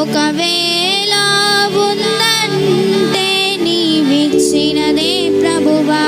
ఒకవేళ ఉందంటే నీవిచ్చినదే ప్రభువా.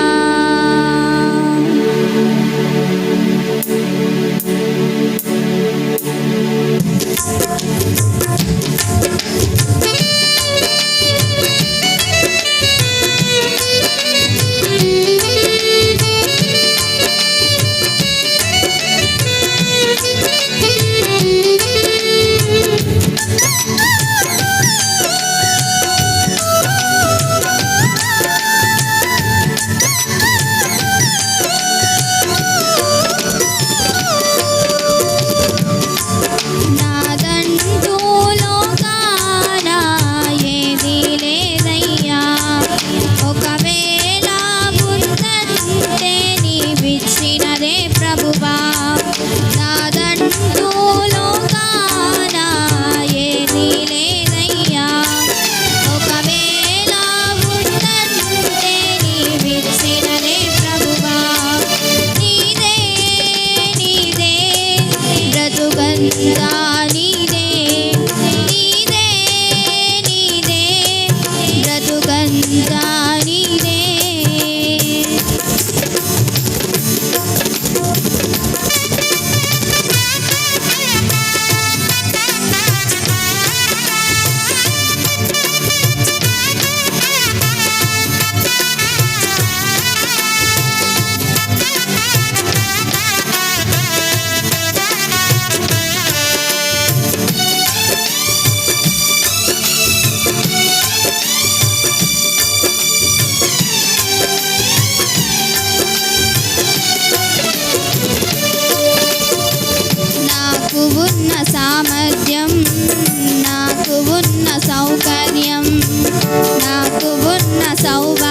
సామర్థ్యం. నాకు ఉన్న సౌకర్యం. నాకు ఉన్న సౌభాగ్యం.